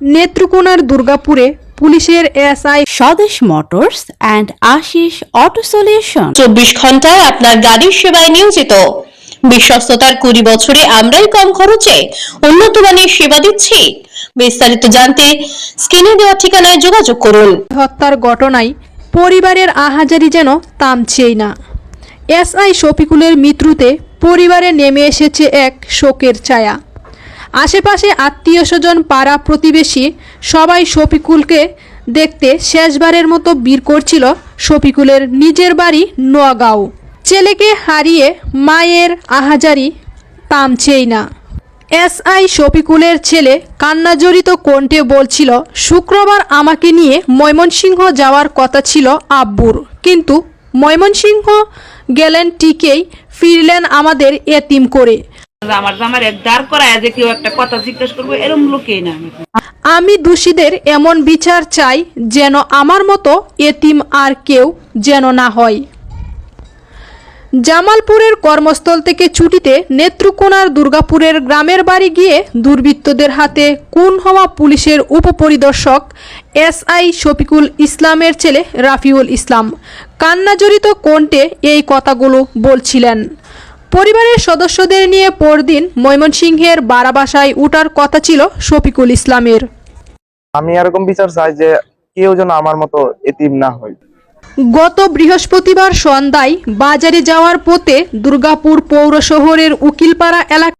নেত্রকোনার দুর্গাপুরে পুলিশের SI Swadesh motors and Ashish auto solution. চব্বিশ ঘন্টায় আপনার গাড়ির সেবায় নিয়োজিত। বিশ্বস্ততার কুড়ি বছরে আমরাই কম খরচে উন্নত মানের সেবা দিচ্ছি। বিস্তারিত জানতে স্ক্রিনে দেওয়া ঠিকানায় যোগাযোগ করুন। হত্যার ঘটনায় পরিবারের আহাজারি যেন তামছেই না। এসআই শফিকুলের মৃত্যুতে পরিবারে নেমে এসেছে এক শোকের ছায়া। আশেপাশে আত্মীয় স্বজন, পাড়া প্রতিবেশী সবাই শফিকুলকে দেখতে শেষবারের মতো বীর করছিল শফিকুলের নিজের বাড়ি নোয়াগাঁও। ছেলেকে হারিয়ে মায়ের আহাজারি তামছেই না। এসআই শফিকুলের ছেলে কান্নাজড়িত কণ্ঠে বলছিল, শুক্রবার আমাকে নিয়ে ময়মনসিংহ যাওয়ার কথা ছিল আব্বুর। কিন্তু ময়মনসিংহ গেলেন টিকেই ফিরলেন আমাদের এতিম করে। আমার এক দাঁড় যে কেউ একটা কথা জিজ্ঞেস করব, এরম লোকেই না আমি দোষীদের এমন বিচার চাই যেন আমার মতো এতিম আর কেউ যেন না হয়। জামালপুরের কর্মস্থল থেকে ছুটিতে নেত্রকোনার দুর্গাপুরের গ্রামের বাড়ি গিয়ে দুর্বৃত্তদের হাতে খুন হওয়া পুলিশের উপপরিদর্শক এসআই শফিকুল ইসলামের ছেলে রাফিউল ইসলাম। কান্নাজড়িত কণ্ঠে এই কথাগুলো বলছিলেন। পরিবারের সদস্যদের নিয়ে পরদিন ময়মনসিংহের বারাবাসায় উঠার কথা ছিল শফিকুল ইসলামের। আমি এরকম বিচার চাই যে কেউ যেন আমার মতো এতিম না হয়। গত বৃহস্পতিবার সন্ধ্যায় বাজারে যাওয়ার পথে দুর্গাপুর পৌর শহরের উকিলপাড়া এলাকা